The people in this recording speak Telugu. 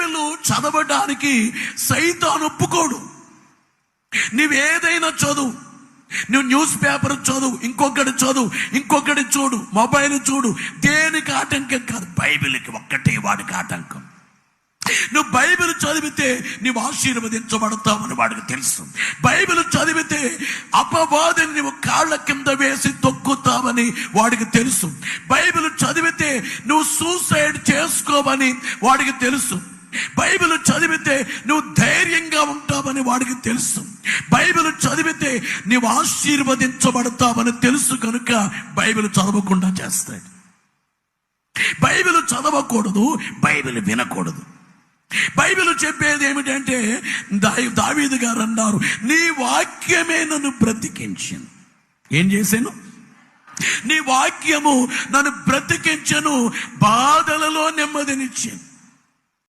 బైబిల్ చదవడానికి సైతాన్ ఒప్పుకోడు. నువ్వేదైనా చదువు. నువ్వు న్యూస్ పేపర్ చదువు ఇంకొకటి చదువు ఇంకొకటి చూడు మొబైల్ చూడు దేనికి ఆటంకం కాదు బైబిల్కి ఒక్కటే వాడికి ఆటంకం. నువ్వు బైబిల్ చదివితే నీవు ఆశీర్వదించబడతావని వాడికి తెలుసు. బైబిల్ చదివితే అపవాదిని నువ్వు కాళ్ళ కింద వేసి తొక్కుతావని వాడికి తెలుసు. బైబిల్ చదివితే నువ్వు సూసైడ్ చేసుకోవని వాడికి తెలుసు. బైబిల్ చదివితే నువ్వు ధైర్యంగా ఉంటావని వాడికి తెలుసు. బైబిల్ చదివితే నీవు ఆశీర్వదించబడతావని తెలుసు కనుక బైబిల్ చదవకుండా చేస్తాడు బైబిల్ చదవకూడదు బైబిల్ వినకూడదు. బైబిల్ చెప్పేది ఏమిటంటే దావీదు గారు అన్నారు నీ వాక్యమే నన్ను బ్రతికించింది. ఏం చేశాను? నీ వాక్యము నన్ను బ్రతికించను బాధలలో నెమ్మదినిచ్చింది.